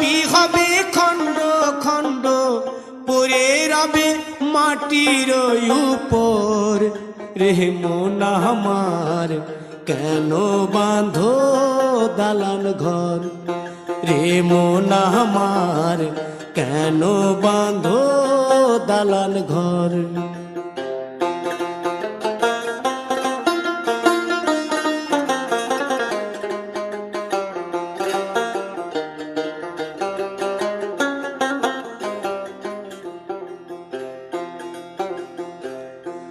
সবই হবে খণ্ড খণ্ড, পরে রবে মাটির উপর। রে মন আমার, কেন বাঁধো দালান ঘর? রে মন আমার, কেন বাঁধো দালান ঘর?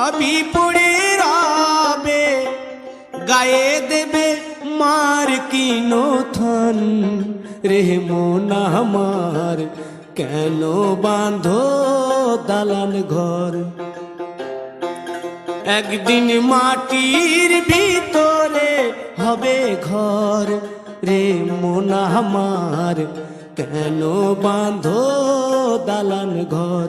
সবই পড়ে রবে, গায়ে দেবে মার কিনো থন রে মন আমার, কেন বাঁধো দালান ঘর? একদিন মাটির ভিতরে হবে ঘর রে মন আমার, কেন বাঁধো দালান ঘর?